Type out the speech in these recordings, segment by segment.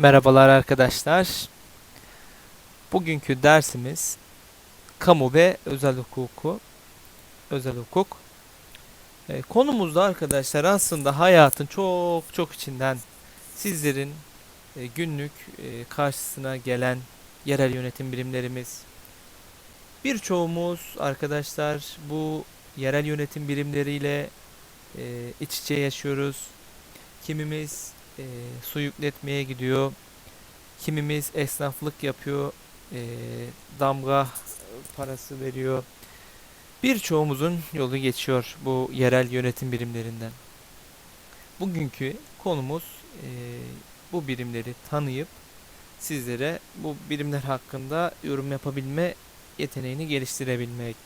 Merhabalar arkadaşlar. Bugünkü dersimiz kamu ve özel hukuku. Özel hukuk. E, konumuzda arkadaşlar aslında hayatın çok çok içinden sizlerin e, günlük e, karşısına gelen yerel yönetim birimlerimiz. Birçoğumuz arkadaşlar bu yerel yönetim birimleriyle e, iç içe yaşıyoruz. Kimimiz e, su yükletmeye gidiyor. Kimimiz esnaflık yapıyor. e, damga parası veriyor. Birçoğumuzun yolu geçiyor bu yerel yönetim birimlerinden. Bugünkü konumuz e, bu birimleri tanıyıp sizlere bu birimler hakkında yorum yapabilme yeteneğini geliştirebilmek.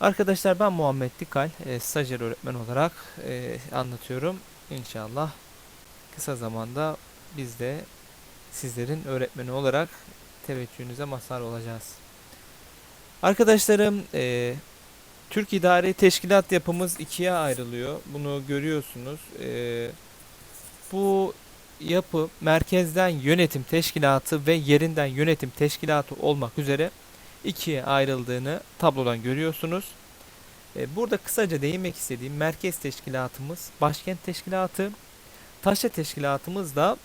Arkadaşlar ben Muhammed Dikal, e, stajyer öğretmen olarak e, anlatıyorum. İnşallah kısa zamanda biz de sizlerin öğretmeni olarak teveccühünüze mazhar olacağız. Arkadaşlarım, e, Türk İdari Teşkilat yapımız ikiye ayrılıyor. Bunu görüyorsunuz. E, bu yapı merkezden yönetim teşkilatı ve yerinden yönetim teşkilatı olmak üzere ikiye ayrıldığını tablodan görüyorsunuz. E, burada kısaca değinmek istediğim merkez teşkilatımız başkent teşkilatı, taşra teşkilatımız da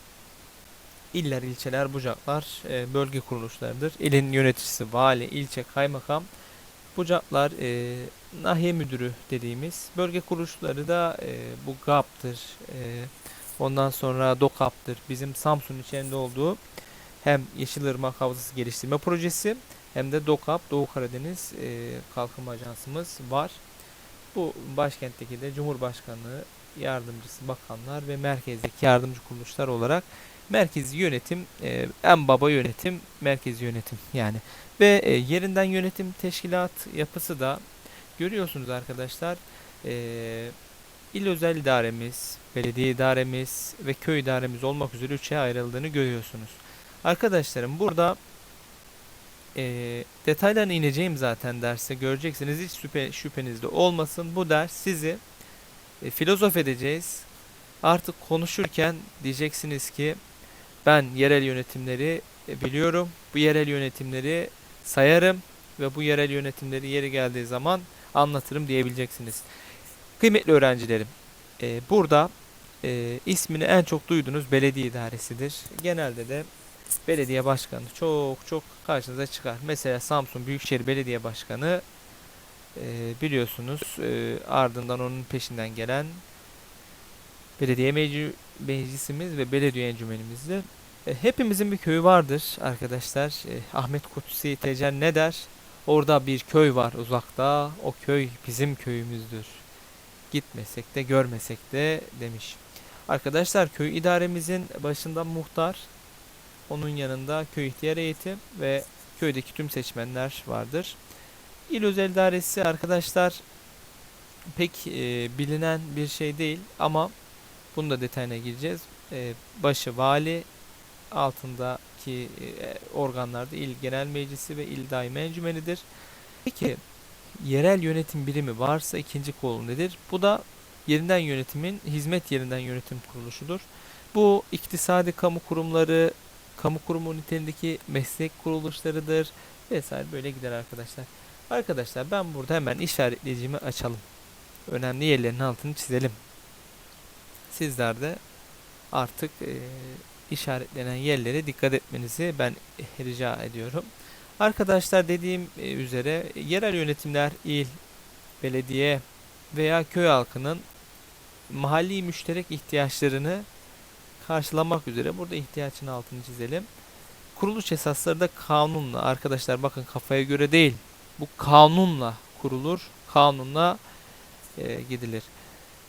iller, ilçeler, bucaklar, e, bölge kuruluşlarıdır. İlin yöneticisi, vali, ilçe, kaymakam, bucaklar, e, nahiye müdürü dediğimiz bölge kuruluşları da e, bu GAP'tır. E, ondan sonra DOKAP'tır. Bizim Samsun içerisinde olduğu hem Yeşilırmak Havzası Geliştirme Projesi hem de DOKAP, Doğu Karadeniz e, Kalkınma Ajansımız var. Bu başkentteki de Cumhurbaşkanlığı yardımcısı bakanlar ve merkezdeki yardımcı kuruluşlar olarak merkezi yönetim e, en baba yönetim merkezi yönetim yani. Ve e, yerinden yönetim teşkilat yapısı da görüyorsunuz arkadaşlar e, il özel idaremiz belediye idaremiz ve köy idaremiz olmak üzere üçe ayrıldığını görüyorsunuz. Arkadaşlarım burada e, detaylarına ineceğim zaten derste göreceksiniz. Hiç şüphe, şüpheniz de olmasın. Bu ders sizi e, filozof edeceğiz artık konuşurken diyeceksiniz ki ben yerel yönetimleri e, biliyorum. Bu yerel yönetimleri sayarım ve bu yerel yönetimleri yeri geldiği zaman anlatırım diyebileceksiniz. Kıymetli öğrencilerim, e, burada e, ismini en çok duyduğunuz belediye idaresidir. Genelde de belediye başkanı çok çok karşınıza çıkar. Mesela Samsun Büyükşehir Belediye Başkanı e, biliyorsunuz e, ardından onun peşinden gelen belediye mecli- meclisimiz ve belediye encümenimizdir. E, hepimizin bir köyü vardır arkadaşlar. E, Ahmet Kutsi Tecer ne der? Orada bir köy var uzakta. O köy bizim köyümüzdür. Gitmesek de görmesek de demiş. Arkadaşlar köy idaremizin başında muhtar, onun yanında köy ihtiyar heyeti ve köydeki tüm seçmenler vardır. İl özel idaresi arkadaşlar pek e, bilinen bir şey değil ama bunu da detayına gireceğiz. E, başı vali, altındaki e, organlarda il genel meclisi ve il daimi encümenidir. Peki yerel yönetim birimi varsa ikinci kolu nedir? Bu da yerinden yönetimin hizmet yerinden yönetim kuruluşudur. Bu iktisadi kamu kurumları, kamu kurumu niteliğindeki meslek kuruluşlarıdır vesaire böyle gider arkadaşlar. Arkadaşlar ben burada hemen işaretleyicimi açalım. Önemli yerlerin altını çizelim. Sizler de artık e, işaretlenen yerlere dikkat etmenizi ben rica ediyorum. Arkadaşlar dediğim üzere yerel yönetimler il, belediye veya köy halkının mahalli müşterek ihtiyaçlarını karşılamak üzere burada ihtiyacın altını çizelim. Kuruluş esasları da kanunla arkadaşlar bakın kafaya göre değil. Bu kanunla kurulur. Kanunla e, gidilir.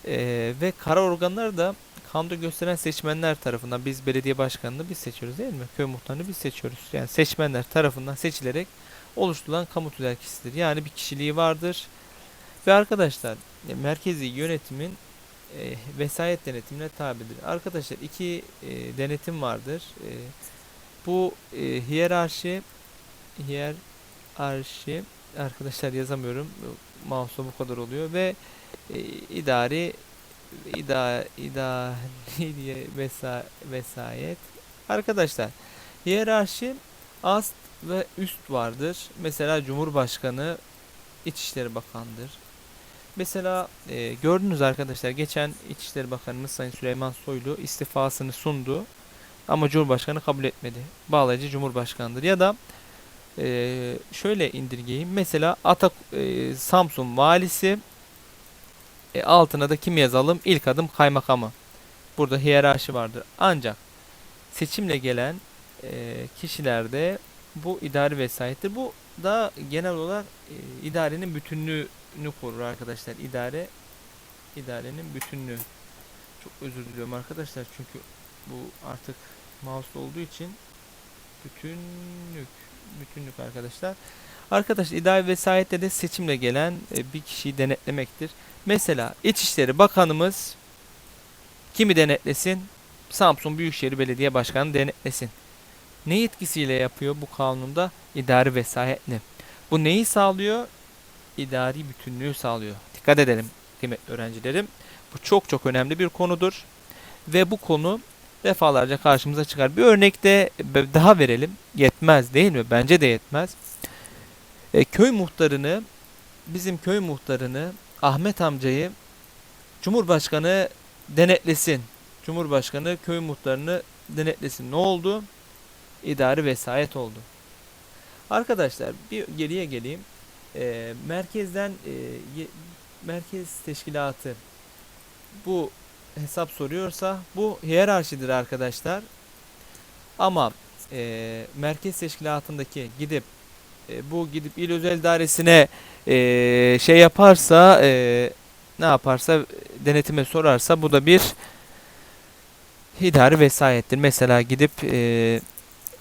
E, ve karar organları da kanunda gösteren seçmenler tarafından biz belediye başkanını biz seçiyoruz değil mi? Köy muhtarını biz seçiyoruz. Yani seçmenler tarafından seçilerek oluşturulan kamu tüzel Yani bir kişiliği vardır. Ve arkadaşlar e, merkezi yönetimin e, vesayet denetimine tabidir. Arkadaşlar iki e, denetim vardır. E, bu e, hiyerarşi hiyerarşi arkadaşlar yazamıyorum. Mouse'la bu kadar oluyor ve e, idari ida idari diye vesa, vesayet Arkadaşlar hiyerarşi ast ve üst vardır. Mesela Cumhurbaşkanı İçişleri Bakanı'dır. Mesela e, gördünüz arkadaşlar geçen İçişleri Bakanımız Sayın Süleyman Soylu istifasını sundu. Ama Cumhurbaşkanı kabul etmedi. Bağlayıcı Cumhurbaşkanıdır. Ya da e, şöyle indirgeyeyim. Mesela Atak e, Samsun valisi e, altına da kim yazalım? İlk adım kaymakamı. Burada hiyerarşi vardır. Ancak seçimle gelen e, kişilerde bu idari vesayettir. Bu da genel olarak e, idarenin bütünlüğünü korur arkadaşlar. İdare idarenin bütünlüğü. Çok özür diliyorum arkadaşlar çünkü bu artık mouse olduğu için bütünlük bütünlük arkadaşlar. Arkadaşlar idari vesayette de seçimle gelen e, bir kişiyi denetlemektir. Mesela İçişleri Bakanımız kimi denetlesin? Samsun Büyükşehir Belediye Başkanı denetlesin. Ne yetkisiyle yapıyor bu kanunda? İdari vesayetle. Bu neyi sağlıyor? İdari bütünlüğü sağlıyor. Dikkat edelim kıymetli öğrencilerim. Bu çok çok önemli bir konudur. Ve bu konu defalarca karşımıza çıkar. Bir örnek de daha verelim. Yetmez değil mi? Bence de yetmez. E, köy muhtarını, bizim köy muhtarını, Ahmet amcayı Cumhurbaşkanı denetlesin. Cumhurbaşkanı köy muhtarını denetlesin. Ne oldu? İdari vesayet oldu. Arkadaşlar bir geriye geleyim. E, merkezden e, merkez teşkilatı bu hesap soruyorsa bu hiyerarşidir arkadaşlar. Ama e, merkez teşkilatındaki gidip e, bu gidip il özel dairesine e, şey yaparsa e, ne yaparsa denetime sorarsa bu da bir idari vesayettir. Mesela gidip e,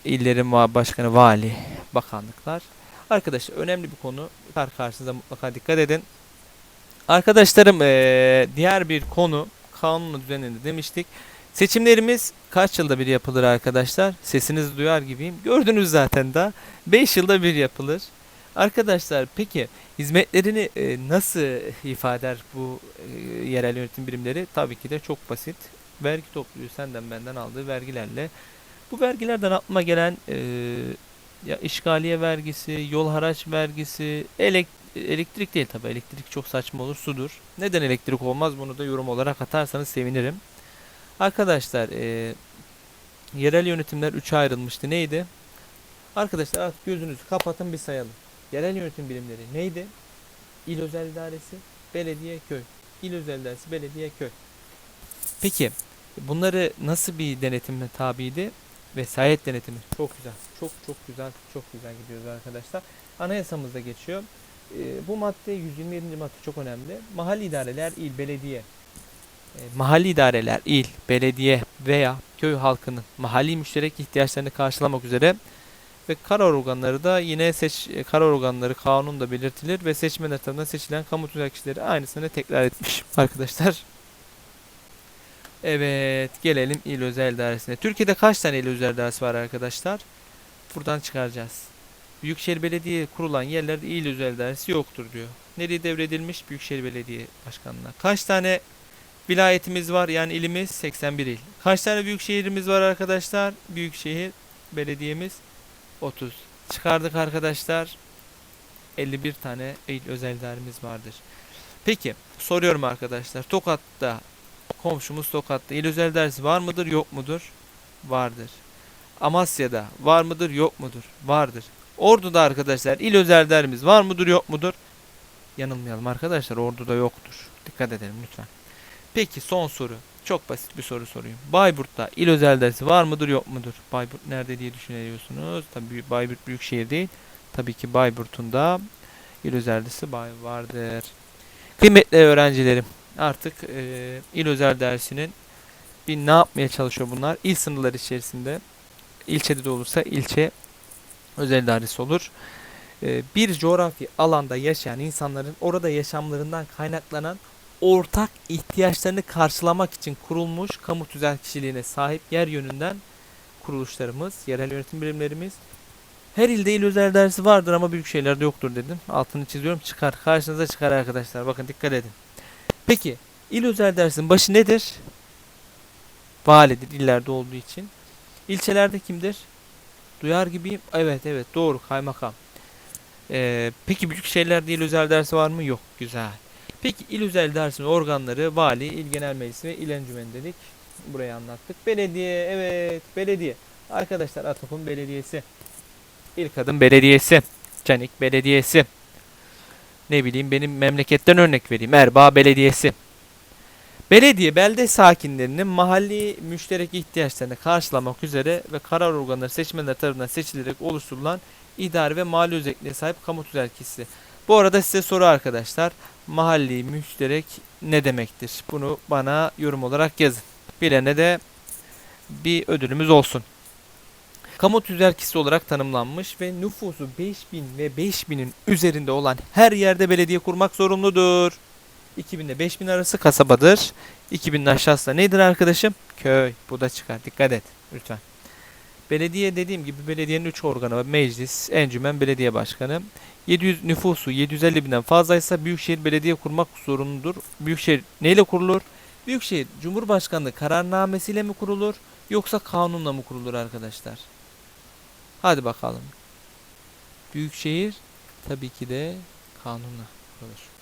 illerin başkanı, vali, bakanlıklar. Arkadaşlar önemli bir konu. Kar karşınıza mutlaka dikkat edin. Arkadaşlarım e, diğer bir konu kanun düzeninde demiştik. Seçimlerimiz kaç yılda bir yapılır arkadaşlar? Sesinizi duyar gibiyim. Gördünüz zaten da 5 yılda bir yapılır. Arkadaşlar peki hizmetlerini e, nasıl ifade eder bu e, yerel yönetim birimleri? Tabii ki de çok basit. Vergi topluyor senden benden aldığı vergilerle. Bu vergilerden aklıma gelen e, ya işgaliye vergisi, yol haraç vergisi, elek, elektrik değil tabii elektrik çok saçma olur sudur. Neden elektrik olmaz bunu da yorum olarak atarsanız sevinirim. Arkadaşlar e, yerel yönetimler 3'e ayrılmıştı. Neydi? Arkadaşlar artık gözünüzü kapatın bir sayalım. Yerel yönetim birimleri neydi? İl özel idaresi, belediye, köy. İl özel idaresi, belediye, köy. Peki bunları nasıl bir denetimle tabiydi? Vesayet denetimi. Çok güzel. Çok çok güzel. Çok güzel gidiyoruz arkadaşlar. Anayasamızda geçiyor. Ee, bu madde 127. madde çok önemli. Mahalli idareler, il, belediye. Ee, mahalli idareler, il, belediye veya köy halkının mahalli müşterek ihtiyaçlarını karşılamak üzere ve karar organları da yine seç e, karar organları kanunda belirtilir ve seçmenler tarafından seçilen kamu tüzel kişileri aynısını tekrar etmiş arkadaşlar. Evet gelelim il özel dairesine. Türkiye'de kaç tane il özel dairesi var arkadaşlar? Buradan çıkaracağız. Büyükşehir Belediye kurulan yerlerde il özel dairesi yoktur diyor. Nereye devredilmiş? Büyükşehir Belediye Başkanlığı'na. Kaç tane vilayetimiz var yani ilimiz? 81 il. Kaç tane büyükşehirimiz var arkadaşlar? Büyükşehir Belediyemiz 30. Çıkardık arkadaşlar. 51 tane il özel dairemiz vardır. Peki soruyorum arkadaşlar. Tokat'ta komşumuz Tokat'ta il özel dairesi var mıdır yok mudur? Vardır. Amasya'da var mıdır yok mudur? Vardır. Ordu'da arkadaşlar il özel dairemiz var mıdır yok mudur? Yanılmayalım arkadaşlar Ordu'da yoktur. Dikkat edelim lütfen. Peki son soru. Çok basit bir soru sorayım. Bayburt'ta il özel dersi var mıdır yok mudur? Bayburt nerede diye düşünüyorsunuz. Tabii Bayburt büyük şehir değil. Tabii ki Bayburt'un da il özel dersi vardır. Kıymetli öğrencilerim artık e, il özel dersinin bir ne yapmaya çalışıyor bunlar? İl sınırları içerisinde ilçede de olursa ilçe özel dairesi olur. E, bir coğrafi alanda yaşayan insanların orada yaşamlarından kaynaklanan ortak ihtiyaçlarını karşılamak için kurulmuş kamu tüzel kişiliğine sahip yer yönünden kuruluşlarımız, yerel yönetim birimlerimiz. Her ilde il özel dersi vardır ama büyük şeylerde yoktur dedim. Altını çiziyorum çıkar. Karşınıza çıkar arkadaşlar. Bakın dikkat edin. Peki il özel dersin başı nedir? Validir illerde olduğu için. İlçelerde kimdir? Duyar gibiyim. Evet evet doğru kaymakam. Ee, peki büyük şehirlerde il özel dersi var mı? Yok. Güzel. Peki il özel dersinin organları vali, il genel meclisi ve il encümeni dedik. Burayı anlattık. Belediye evet belediye. Arkadaşlar Atop'un belediyesi. İlk adım belediyesi. Canik belediyesi. Ne bileyim benim memleketten örnek vereyim. Erbaa belediyesi. Belediye belde sakinlerinin mahalli müşterek ihtiyaçlarını karşılamak üzere ve karar organları seçmenler tarafından seçilerek oluşturulan idari ve mali özelliğe sahip kamu tüzelkisi. Bu arada size soru arkadaşlar. Mahalli müşterek ne demektir? Bunu bana yorum olarak yazın. Bilene de bir ödülümüz olsun. Kamu tüzelkisi olarak tanımlanmış ve nüfusu 5000 ve 5000'in üzerinde olan her yerde belediye kurmak zorunludur. 2000 ile 5000 arası kasabadır. 2000'in aşağısı da nedir arkadaşım? Köy. Bu da çıkar. Dikkat et lütfen. Belediye dediğim gibi belediyenin 3 organı var. Meclis, encümen, belediye başkanı. 700 nüfusu 750 binden fazlaysa Büyükşehir Belediye kurmak zorunludur. Büyükşehir neyle kurulur? Büyükşehir Cumhurbaşkanlığı kararnamesiyle mi kurulur yoksa kanunla mı kurulur arkadaşlar? Hadi bakalım. Büyükşehir tabii ki de kanunla kurulur.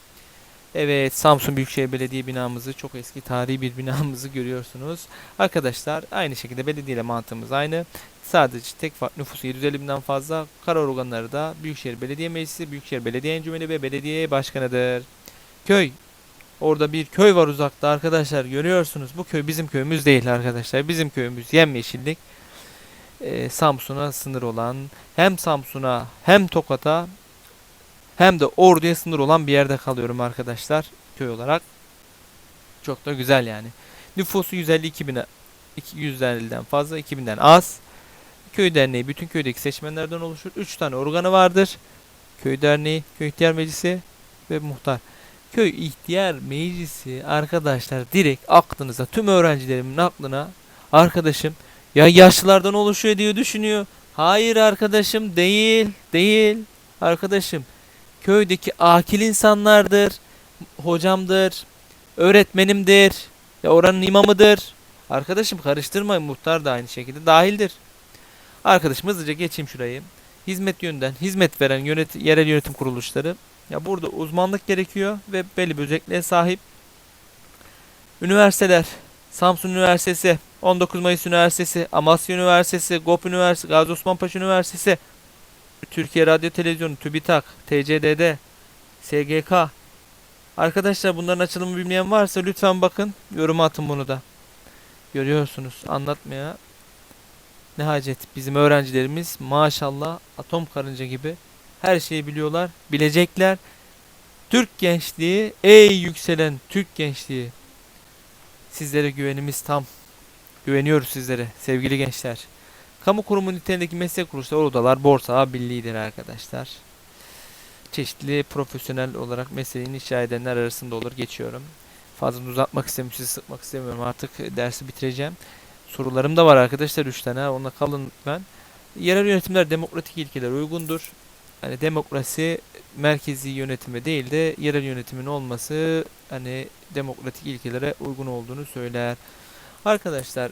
Evet Samsun Büyükşehir Belediye binamızı çok eski tarihi bir binamızı görüyorsunuz. Arkadaşlar aynı şekilde belediye mantığımız aynı. Sadece tek nüfusu 750 binden fazla karar organları da Büyükşehir Belediye Meclisi, Büyükşehir Belediye Encümeni ve Belediye Başkanı'dır. Köy. Orada bir köy var uzakta arkadaşlar görüyorsunuz. Bu köy bizim köyümüz değil arkadaşlar. Bizim köyümüz yemyeşillik. Ee, Samsun'a sınır olan hem Samsun'a hem Tokat'a hem de Ordu'ya sınır olan bir yerde kalıyorum arkadaşlar köy olarak. Çok da güzel yani. Nüfusu 152 bine 250'den fazla 2000'den az. Köy derneği bütün köydeki seçmenlerden oluşur. 3 tane organı vardır. Köy derneği, köy ihtiyar meclisi ve muhtar. Köy ihtiyar meclisi arkadaşlar direkt aklınıza tüm öğrencilerimin aklına arkadaşım ya yaşlılardan oluşuyor diye düşünüyor. Hayır arkadaşım değil değil arkadaşım köydeki akil insanlardır, hocamdır, öğretmenimdir, ya oranın imamıdır. Arkadaşım karıştırmayın muhtar da aynı şekilde dahildir. Arkadaşım hızlıca geçeyim şurayı. Hizmet yönden hizmet veren yönet yerel yönetim kuruluşları. Ya burada uzmanlık gerekiyor ve belli bir özelliğe sahip. Üniversiteler. Samsun Üniversitesi, 19 Mayıs Üniversitesi, Amasya Üniversitesi, GOP Üniversitesi, Gazi Osman Paşa Üniversitesi, Türkiye Radyo Televizyonu, TÜBİTAK, TCDD, SGK. Arkadaşlar bunların açılımı bilmeyen varsa lütfen bakın. Yoruma atın bunu da. Görüyorsunuz anlatmaya. Ne hacet. Bizim öğrencilerimiz maşallah atom karınca gibi her şeyi biliyorlar. Bilecekler. Türk gençliği, ey yükselen Türk gençliği. Sizlere güvenimiz tam. Güveniyoruz sizlere sevgili gençler. Kamu kurumu niteliğindeki meslek kuruluşları odalar borsa birliğidir arkadaşlar. Çeşitli profesyonel olarak mesleğini icra edenler arasında olur. Geçiyorum. Fazla uzatmak istemiyorum, sizi sıkmak istemiyorum. Artık dersi bitireceğim. Sorularım da var arkadaşlar 3 tane. Ona kalın lütfen. Yerel yönetimler demokratik ilkeler uygundur. Hani demokrasi merkezi yönetime değil de yerel yönetimin olması hani demokratik ilkelere uygun olduğunu söyler. Arkadaşlar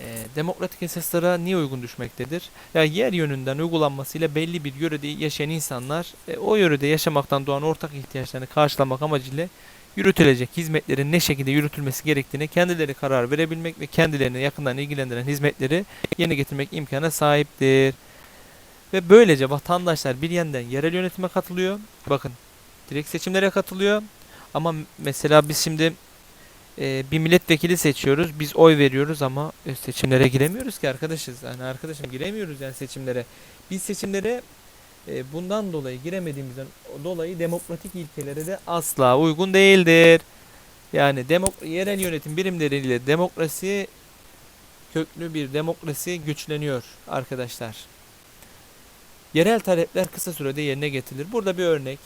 e, demokratik esaslara niye uygun düşmektedir? Ya yer yönünden uygulanmasıyla belli bir yörede yaşayan insanlar e, o yörede yaşamaktan doğan ortak ihtiyaçlarını karşılamak amacıyla yürütülecek hizmetlerin ne şekilde yürütülmesi gerektiğini kendileri karar verebilmek ve kendilerini yakından ilgilendiren hizmetleri yerine getirmek imkana sahiptir. Ve böylece vatandaşlar bir yandan yerel yönetime katılıyor. Bakın direkt seçimlere katılıyor. Ama mesela biz şimdi e, bir milletvekili seçiyoruz. Biz oy veriyoruz ama e, seçimlere giremiyoruz ki arkadaşız. Yani arkadaşım giremiyoruz yani seçimlere. Biz seçimlere e, bundan dolayı giremediğimizden dolayı demokratik ilkelere de asla uygun değildir. Yani demok yerel yönetim birimleriyle demokrasi köklü bir demokrasi güçleniyor arkadaşlar. Yerel talepler kısa sürede yerine getirilir. Burada bir örnek.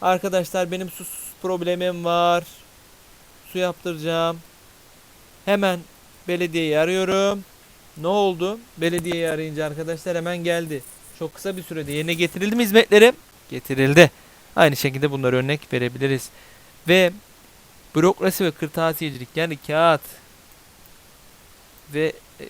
Arkadaşlar benim sus problemim var. Su yaptıracağım. Hemen belediyeyi arıyorum. Ne oldu? Belediyeyi arayınca arkadaşlar hemen geldi. Çok kısa bir sürede yerine getirildi mi hizmetlerim? Getirildi. Aynı şekilde bunları örnek verebiliriz. Ve bürokrasi ve kırtasiyecilik yani kağıt ve e,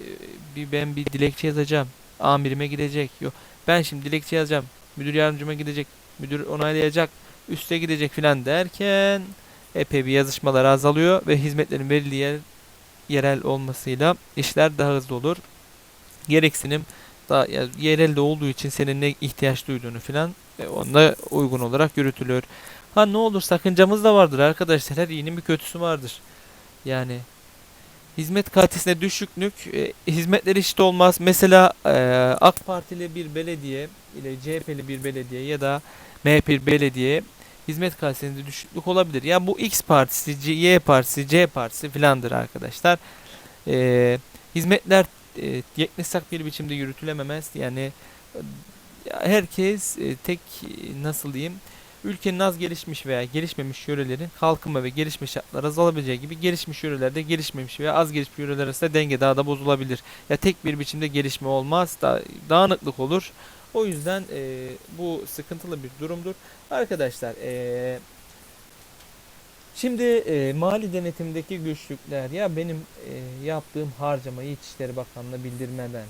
bir ben bir dilekçe yazacağım. Amirime gidecek. Yok ben şimdi dilekçe yazacağım. Müdür yardımcıma gidecek. Müdür onaylayacak. Üste gidecek filan derken epey bir yazışmalar azalıyor ve hizmetlerin verildiği yer, yerel olmasıyla işler daha hızlı olur. Gereksinim daha ya, yerelde olduğu için senin ne ihtiyaç duyduğunu filan e, onunla uygun olarak yürütülüyor. Ha ne olur sakıncamız da vardır arkadaşlar. Her iyinin bir kötüsü vardır. Yani hizmet kalitesine düşüklük e, hizmetler eşit olmaz. Mesela e, AK Partili bir belediye ile CHP'li bir belediye ya da MHP bir belediye hizmet kalitesinde düşüklük olabilir. Ya bu X partisi, C- Y partisi, C partisi filandır arkadaşlar. E, hizmetler e, yeknesak bir biçimde yürütülememez. Yani ya herkes e, tek e, nasıl diyeyim ülkenin az gelişmiş veya gelişmemiş yörelerin kalkınma ve gelişme şartları azalabileceği gibi gelişmiş yörelerde gelişmemiş veya az gelişmiş yöreler arasında denge daha da bozulabilir. Ya tek bir biçimde gelişme olmaz, da, dağınıklık olur. O yüzden e, bu sıkıntılı bir durumdur. Arkadaşlar e, şimdi e, mali denetimdeki güçlükler ya benim e, yaptığım harcamayı İçişleri Bakanlığı'na bildirmeden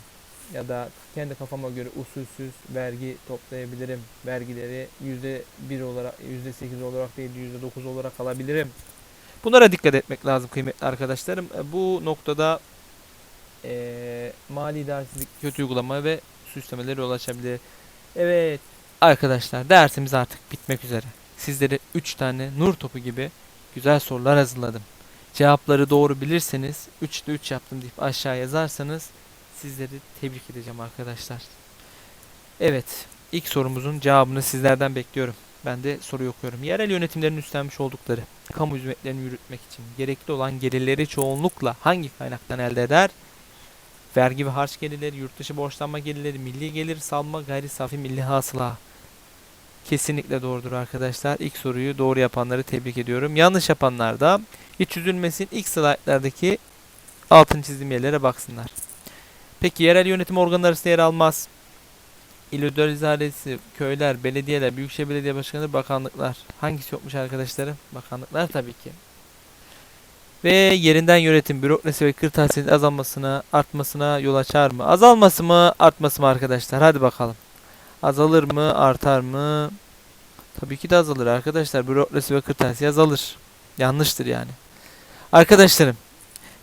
ya da kendi kafama göre usulsüz vergi toplayabilirim. Vergileri yüzde bir olarak, yüzde sekiz olarak değil, yüzde dokuz olarak alabilirim. Bunlara dikkat etmek lazım kıymetli arkadaşlarım. E, Bu noktada eee mali idaresizlik, kötü uygulama ve süslemelere yol açabilir. Evet arkadaşlar dersimiz artık bitmek üzere. Sizlere 3 tane nur topu gibi güzel sorular hazırladım. Cevapları doğru bilirseniz 3'te 3 yaptım deyip aşağı yazarsanız sizleri tebrik edeceğim arkadaşlar. Evet, ilk sorumuzun cevabını sizlerden bekliyorum. Ben de soruyu okuyorum. Yerel yönetimlerin üstlenmiş oldukları kamu hizmetlerini yürütmek için gerekli olan gelirleri çoğunlukla hangi kaynaktan elde eder? Vergi ve harç gelirleri, yurt dışı borçlanma gelirleri, milli gelir, salma, gayri safi milli hasıla. Kesinlikle doğrudur arkadaşlar. İlk soruyu doğru yapanları tebrik ediyorum. Yanlış yapanlar da hiç üzülmesin. İlk slaytlardaki altın çizdiğim yerlere baksınlar. Peki yerel yönetim organları arasında yer almaz. İl özel idaresi, köyler, belediyeler, büyükşehir belediye başkanları, bakanlıklar. Hangisi yokmuş arkadaşlarım? Bakanlıklar tabii ki. Ve yerinden yönetim, bürokrasi ve kırtasiyenin azalmasına, artmasına yol açar mı? Azalması mı, artması mı arkadaşlar? Hadi bakalım. Azalır mı, artar mı? Tabii ki de azalır arkadaşlar. Bürokrasi ve kırtasiye azalır. Yanlıştır yani. Arkadaşlarım,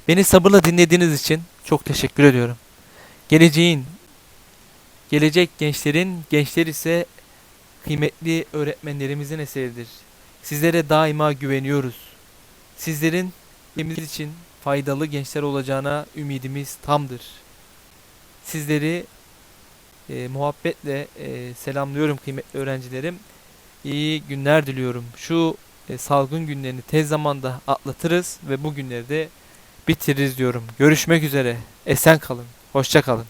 beni sabırla dinlediğiniz için çok teşekkür ediyorum. Geleceğin, gelecek gençlerin, gençler ise kıymetli öğretmenlerimizin eseridir. Sizlere daima güveniyoruz. Sizlerin ülkemiz için faydalı gençler olacağına ümidimiz tamdır. Sizleri e, muhabbetle e, selamlıyorum kıymetli öğrencilerim. İyi günler diliyorum. Şu e, salgın günlerini tez zamanda atlatırız ve bu günleri de bitiririz diyorum. Görüşmek üzere. Esen kalın. Hoşça kalın.